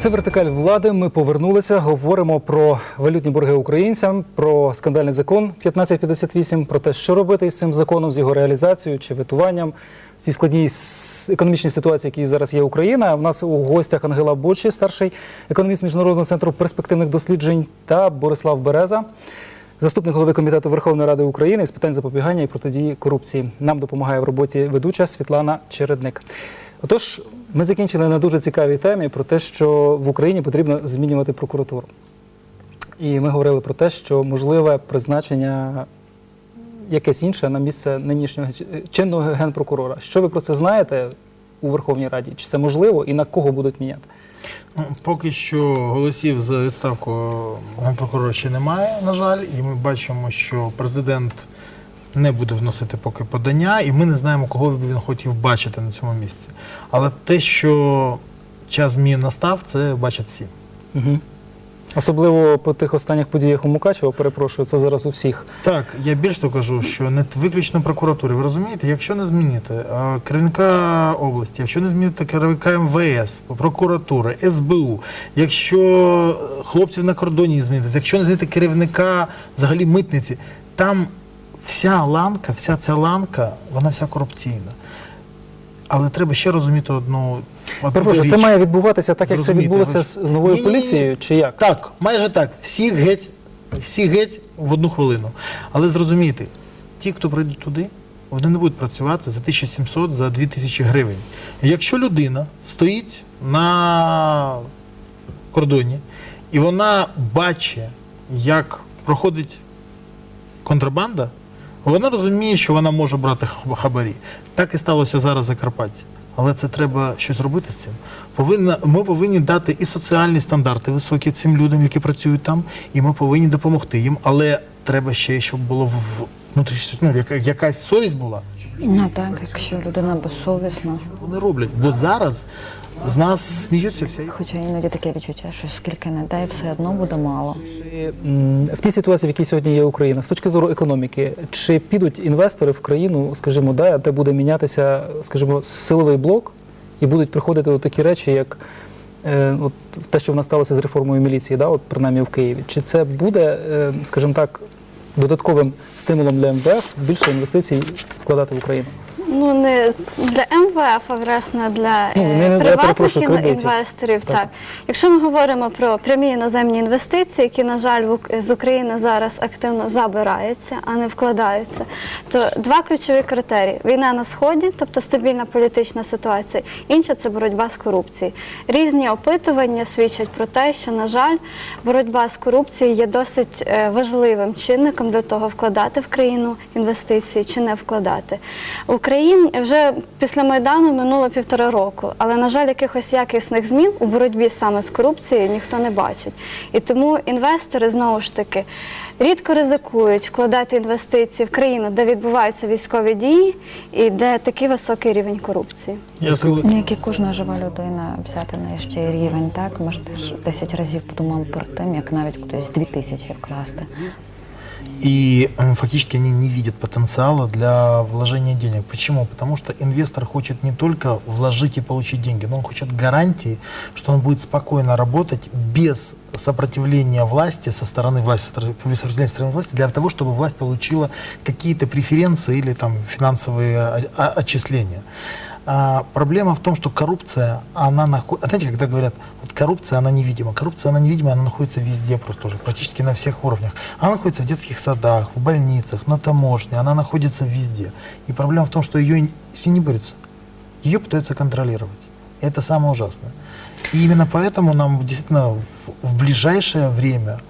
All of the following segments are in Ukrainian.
Це вертикаль влади. Ми повернулися. Говоримо про валютні борги українцям, про скандальний закон 1558, про те, що робити із цим законом, з його реалізацією чи ветуванням в цій складній економічній ситуації, які зараз є Україна. У нас у гостях Ангела Бочі, старший економіст міжнародного центру перспективних досліджень, та Борислав Береза. Заступник голови комітету Верховної Ради України з питань запобігання і протидії корупції. Нам допомагає в роботі ведуча Світлана Чередник. Отож, ми закінчили на дуже цікавій темі про те, що в Україні потрібно змінювати прокуратуру. І ми говорили про те, що можливе призначення якесь інше на місце нинішнього чинного генпрокурора. Що ви про це знаєте у Верховній Раді? Чи це можливо і на кого будуть міняти? Ну, Поки що голосів за відставку генпрокурора ще немає, на жаль, і ми бачимо, що президент не буде вносити поки подання, і ми не знаємо, кого б він хотів бачити на цьому місці. Але те, що час змін настав, це бачать всі. Угу. Особливо по тих останніх подіях у Мукачево, перепрошую, це зараз у всіх. Так, я більш то кажу, що не виключно прокуратури. Ви розумієте, якщо не змінити керівника області, якщо не змінити керівника МВС, прокуратури, СБУ, якщо е, хлопців на кордоні змінити, якщо не змінити керівника взагалі митниці, там вся ланка, вся ця ланка, вона вся корупційна. Але треба ще розуміти одну. одну Перепрошую, річ. це має відбуватися так, як це відбулося з новою Ні-ні-ні. поліцією, чи як? Так, майже так. Всі геть, всі геть в одну хвилину. Але зрозумійте, ті, хто прийдуть туди, вони не будуть працювати за 1700, за 2000 гривень. Якщо людина стоїть на кордоні і вона бачить, як проходить контрабанда, вона розуміє, що вона може брати хабарі. Так і сталося зараз в Закарпатті. Але це треба щось робити з цим. Повинна, ми повинні дати і соціальні стандарти високі цим людям, які працюють там, і ми повинні допомогти їм. Але треба ще, щоб було в ну, яка, якась совість була. Ну так, якщо людина безсовісна. Вони роблять. Бо зараз з нас сміються всі. Хоча іноді таке відчуття, що скільки не дай, все одно буде мало. В тій ситуації, в якій сьогодні є Україна, з точки зору економіки, чи підуть інвестори в країну, скажімо, да, де буде мінятися, скажімо, силовий блок, і будуть приходити от такі речі, як е, от те, що в нас сталося з реформою міліції, да, от принаймні в Києві. Чи це буде, е, скажімо так, додатковим стимулом для МВФ більше інвестицій вкладати в Україну? Ну не для МВФ, а власне для Ну, е, не- не- приватних ін- інвесторів. Так. Так. якщо ми говоримо про прямі іноземні інвестиції, які на жаль в з України зараз активно забираються, а не вкладаються, то два ключові критерії: війна на сході, тобто стабільна політична ситуація. Інша це боротьба з корупцією. Різні опитування свідчать про те, що на жаль, боротьба з корупцією є досить е, важливим чинником для того, вкладати в країну інвестиції чи не вкладати. Україн вже після майдану минуло півтора року, але на жаль, якихось якісних змін у боротьбі саме з корупцією ніхто не бачить. І тому інвестори знову ж таки рідко ризикують вкладати інвестиції в країну, де відбуваються військові дії і де такий високий рівень корупції. Я. Ну, як і кожна жива людина взяти нижчий рівень, так ми ж теж 10 разів подумали перед тим, як навіть кудись 2 тисячі вкласти. И м, фактически они не видят потенциала для вложения денег. Почему? Потому что инвестор хочет не только вложить и получить деньги, но он хочет гарантии, что он будет спокойно работать без сопротивления власти со стороны власти, без сопротивления со стороны власти, для того, чтобы власть получила какие-то преференции или там финансовые отчисления. А, проблема в том, что коррупция, она находится... Знаете, когда говорят, коррупция, она невидима. Коррупция, она невидима, она находится везде просто уже, практически на всех уровнях. Она находится в детских садах, в больницах, на таможне, она находится везде. И проблема в том, что ее все не борются. Ее пытаются контролировать. Это самое ужасное. И именно поэтому нам действительно в, в ближайшее время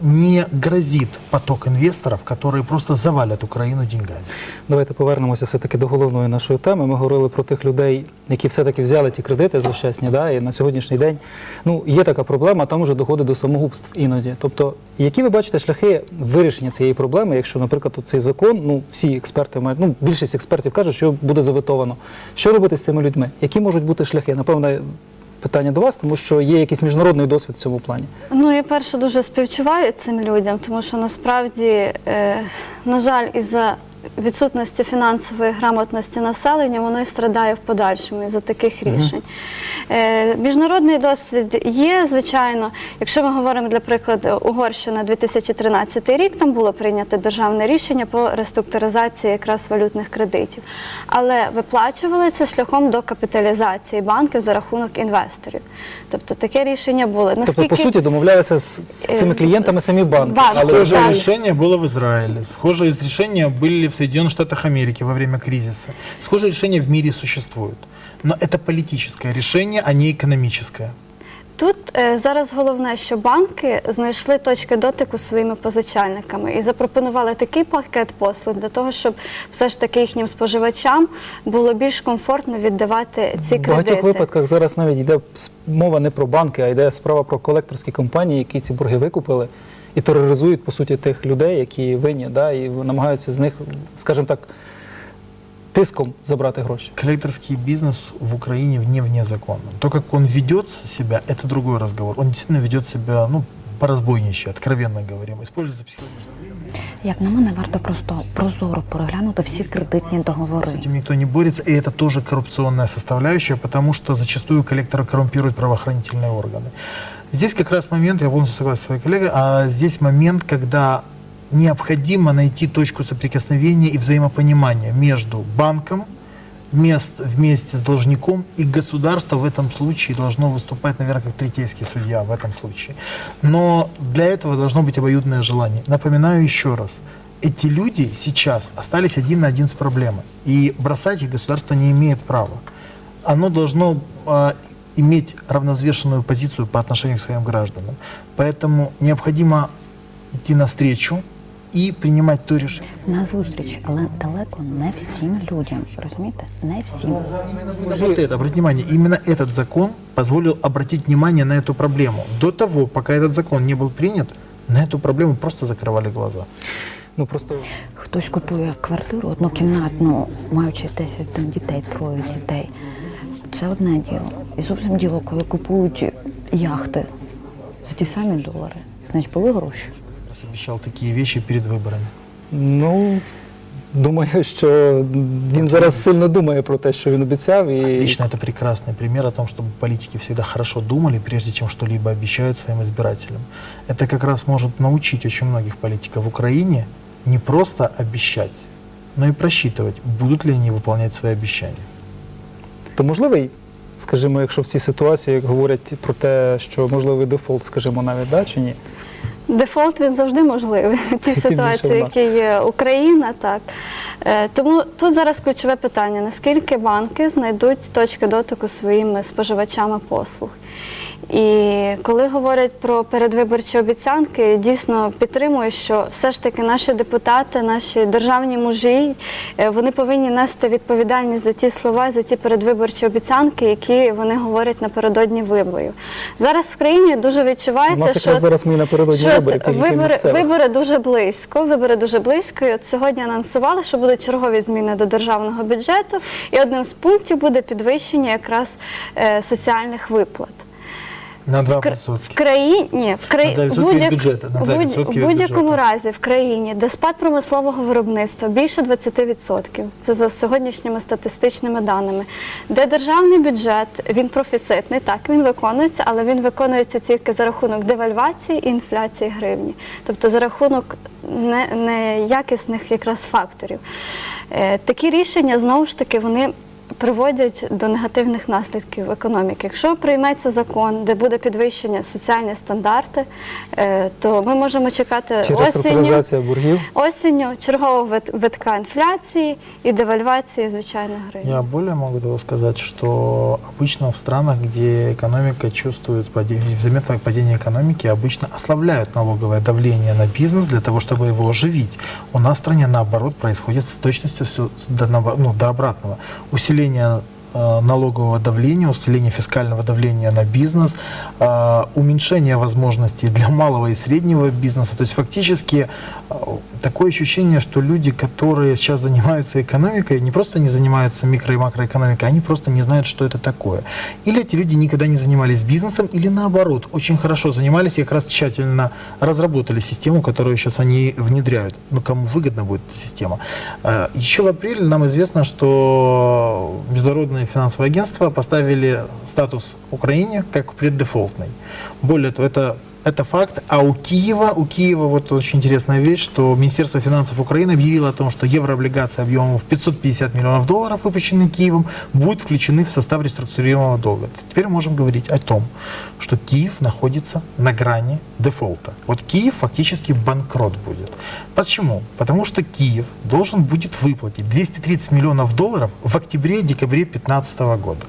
не грозит поток инвесторов, которые просто завалят Украину деньгами. Давайте повернемося все-таки до головної нашої теми. Ми говорили про тих людей, які все-таки взяли ті кредити злощасні, да, і на сьогоднішній день ну, є така проблема, там вже доходить до самогубств іноді. Тобто, які ви бачите шляхи вирішення цієї проблеми, якщо, наприклад, цей закон, ну всі експерти мають, ну більшість експертів кажуть, що буде заветовано. Що робити з цими людьми? Які можуть бути шляхи? Напевно, питання до вас, тому що є якийсь міжнародний досвід в цьому плані. Ну, я перше дуже співчуваю цим людям, тому що насправді, е, на жаль, із-за відсутності фінансової грамотності населення, воно і страдає в подальшому із-за таких рішень. Е, Міжнародний досвід є, звичайно. Якщо ми говоримо, для прикладу, Угорщина 2013 рік, там було прийнято державне рішення по реструктуризації якраз валютних кредитів. Але виплачували це шляхом докапіталізації банків за рахунок інвесторів. Тобто таке рішення було. Тобто, по суті, домовлялися з цими клієнтами самі банки. Схожее Так. решение было в Израиле. Схожие решения были в Соединенных Штатах Америки во время кризиса. Схожие решения в мире существуют. Но это политическое решение, а не экономическое. Тут е, зараз головне, що банки знайшли точки дотику з своїми позичальниками і запропонували такий пакет послуг для того, щоб все ж таки їхнім споживачам було більш комфортно віддавати ці в багатьох кредити. випадках зараз навіть йде с- мова не про банки, а йде справа про колекторські компанії, які ці борги викупили і тероризують по суті тих людей, які винні, да, і намагаються з них, скажімо так, тиском забрати гроші. Коллекторский бизнес в Украине вне вне закона. То, как он ведет себя, это другой разговор. Он действительно ведет себя, ну, по-разбойничьи, откровенно говорим. Используется психологическое Як на мене, варто просто прозоро переглянути всі кредитні договори. С этим никто не борется, и это тоже коррупционная составляющая, потому что зачастую коллекторы коррумпируют правоохранительные органы. Здесь как раз момент, я полностью согласен с своей коллегой, а здесь момент, когда необходимо найти точку соприкосновения и взаимопонимания между банком, мест вместе с должником и государство в этом случае должно выступать, наверное, как третейский судья в этом случае. Но для этого должно быть обоюдное желание. Напоминаю еще раз, эти люди сейчас остались один на один с проблемой. И бросать их государство не имеет права. Оно должно э, иметь равнозвешенную позицию по отношению к своим гражданам. Поэтому необходимо идти навстречу и принимать то решение. На зустріч, але далеко не всім людям. Розумієте? Не всім. Вот это, обратите внимание, именно этот закон позволил обратить внимание на эту проблему. До того, пока этот закон не был принят, на эту проблему просто закрывали глаза. Ну просто Хтось купує квартиру однокімнатну, маючи 10 там, дітей, троє дітей. Це одне діло. І зовсім діло, коли купують яхти за ті самі долари. Значить, були гроші. Раз обещал такие вещи перед выборами. ну думаю, що він зараз сильно думає про те, що він обіцяв, і Отлично, это прекрасный пример о том, чтобы политики всегда хорошо думали, прежде чем что-либо обещают своим избирателям. Это как раз может научить очень многих политиков в Украине не просто обещать, но и просчитывать, будут ли они выполнять свои обещания. То можливий, скажімо, якщо в цій ситуації як говорять про те, що можливий дефолт, скажімо, навіть да, чи ні? Дефолт він завжди можливий в тій ситуації, в в є Україна. Так Е, тому тут зараз ключове питання: наскільки банки знайдуть точки дотику своїми споживачами послуг. І коли говорять про передвиборчі обіцянки, дійсно підтримую, що все ж таки наші депутати, наші державні мужі, е, вони повинні нести відповідальність за ті слова, за ті передвиборчі обіцянки, які вони говорять напередодні виборів. Зараз в країні дуже У відчувається, нас що зараз ми напередодні що виборів, вибори, вибори дуже близько. Вибори дуже близько. І от сьогодні анонсували, що будуть чергові зміни до державного бюджету, і одним з пунктів буде підвищення якраз е, соціальних виплат. На 2%. кра- в країні в, краї... На 2% від бюджету, на в 2% будь- від в будь-якому разі в країні, де спад промислового виробництва більше 20%, це за сьогоднішніми статистичними даними, де державний бюджет він профіцитний, так він виконується, але він виконується тільки за рахунок девальвації і інфляції гривні, тобто за рахунок не- неякісних якраз факторів. Е, Такі рішення знову ж таки вони приводять до негативних наслідків економіки. Якщо прийметься закон, де буде підвищення соціальні стандарти, е, то ми можемо чекати Чи осінню, реструктуризація боргів? осінню чергового вит- витка інфляції і девальвації звичайно гривні. Я более могу того сказать, что обычно в странах, где экономика чувствует падение, заметное падение экономики, обычно ослабляют налоговое давление на бизнес для того, чтобы его оживить. У нас в стране, наоборот, происходит с точностью все до, наобо- ну, до обратного. Усиление 你 налогового давления, усиление фискального давления на бизнес, э, уменьшение возможностей для малого и среднего бизнеса. То есть фактически э, такое ощущение, что люди, которые сейчас занимаются экономикой, не просто не занимаются микро- и макроэкономикой, они просто не знают, что это такое. Или эти люди никогда не занимались бизнесом, или наоборот, очень хорошо занимались и как раз тщательно разработали систему, которую сейчас они внедряют. Ну, кому выгодна будет эта система. Э, Еще в апреле нам известно, что Международное финансовое агентство поставили статус Украине как преддефолтный. Более того, это это факт. А у Киева, у Киева вот очень интересная вещь, что Министерство финансов Украины объявило о том, что еврооблигации объемом в 550 миллионов долларов, выпущенные Киевом, будут включены в состав реструктурируемого долга. Теперь можем говорить о том, что Киев находится на грани дефолта. Вот Киев фактически банкрот будет. Почему? Потому что Киев должен будет выплатить 230 миллионов долларов в октябре-декабре 2015 года.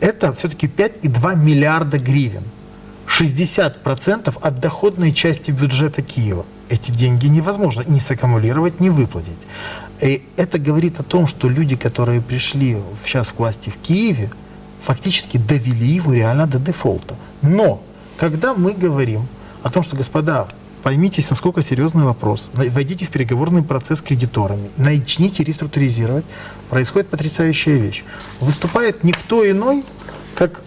Это все-таки 5,2 миллиарда гривен. 60% от доходной части бюджета Киева. Эти деньги невозможно ни саккумулировать, ни выплатить. И это говорит о том, что люди, которые пришли сейчас к власти в Киеве, фактически довели его реально до дефолта. Но, когда мы говорим о том, что, господа, поймите, насколько серьезный вопрос, войдите в переговорный процесс с кредиторами, начните реструктуризировать, происходит потрясающая вещь. Выступает никто иной, как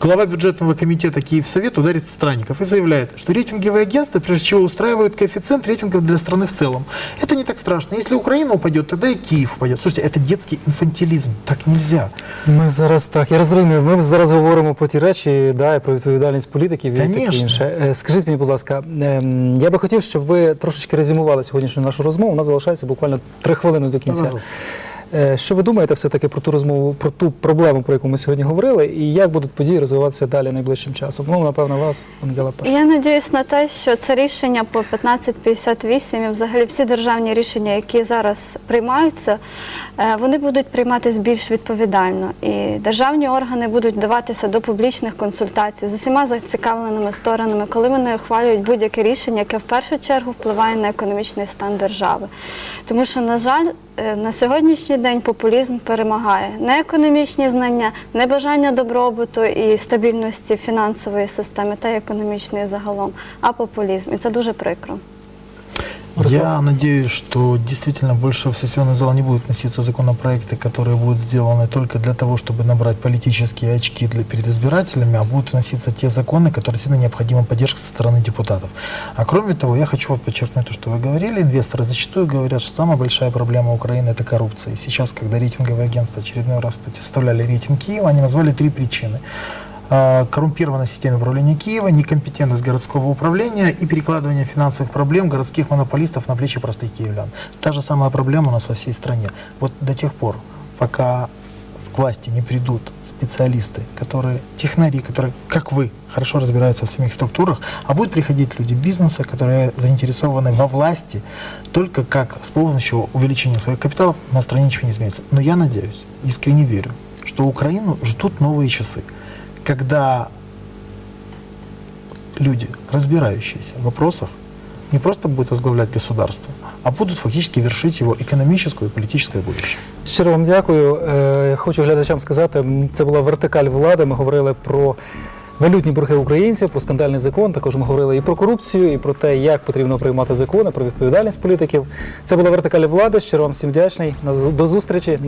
Глава бюджетного комитета Киевсовет ударит Странников и заявляет, что рейтинговые агентства, прежде всего, устраивают коэффициент рейтингов для страны в целом. Это не так страшно. Если Украина упадет, тогда и Киев упадет. Слушайте, это детский инфантилизм. Так нельзя. Ми зараз так, я розумію, ми зараз говоримо про ті речі, да, і про відповідальність політиків і таке Конечно. інше. Е, Скажіть мені, будь ласка, ем, я би хотів, щоб ви трошечки резюмували сьогоднішню нашу розмову. У нас залишається буквально три хвилини до кінця. Пожалуйста. Е, Що ви думаєте все-таки про ту розмову, про ту проблему, про яку ми сьогодні говорили, і як будуть події розвиватися далі найближчим часом? Ну, напевно, вас, Ангела перша. Я надіюсь на те, що це рішення по 1558 і взагалі всі державні рішення, які зараз приймаються, е, вони будуть прийматися більш відповідально. І державні органи будуть вдаватися до публічних консультацій з усіма зацікавленими сторонами, коли вони ухвалюють будь-яке рішення, яке в першу чергу впливає на економічний стан держави. Тому що, на жаль, е, на сьогоднішній день популізм перемагає не економічні знання, не бажання добробуту і стабільності фінансової системи та економічної загалом, а популізм. І це дуже прикро. Я надеюсь, что действительно больше в сессионный зал не будут носиться законопроекты, которые будут сделаны только для того, чтобы набрать политические очки для, перед избирателями, а будут вноситься те законы, которые действительно необходима поддержка со стороны депутатов. А кроме того, я хочу вот подчеркнуть то, что вы говорили. Инвесторы зачастую говорят, что самая большая проблема Украины – это коррупция. И сейчас, когда рейтинговые агентства очередной раз кстати, составляли рейтинг Киева, они назвали три причины коррумпированность системы управления Киева, некомпетентность городского управления и перекладывание финансовых проблем городских монополистов на плечи простых киевлян. Та же самая проблема у нас во всей стране. Вот до тех пор, пока к власти не придут специалисты, которые, технари, которые, как вы, хорошо разбираются в самих структурах, а будут приходить люди бизнеса, которые заинтересованы во власти, только как с помощью увеличения своих капиталов на стране ничего не изменится. Но я надеюсь, искренне верю, что Украину ждут новые часы, когда люди, разбирающиеся в вопросах, не просто будут возглавлять государство, а будут фактически вершить его экономическое и политическое будущее. Щиро вам дякую. Е, Хочу глядачам сказати, це була вертикаль влади. Ми говорили про валютні борги українців, про скандальний закон. Також ми говорили і про корупцію, і про те, як потрібно приймати закони, про відповідальність політиків. Це була вертикаль влади. Щиро вам всім вдячний. До зустрічі.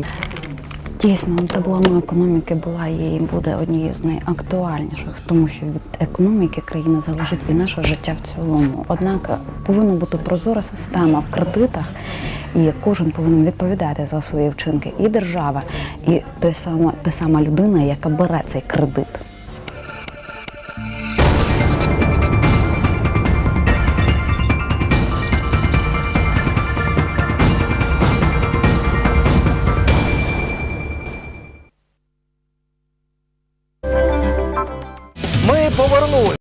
Дійсно, проблема економіки була і буде однією з найактуальніших, тому що від економіки країни залежить і наше життя в цілому. Однак повинна бути прозора система в кредитах, і кожен повинен відповідати за свої вчинки, і держава, і той сама, та сама людина, яка бере цей кредит.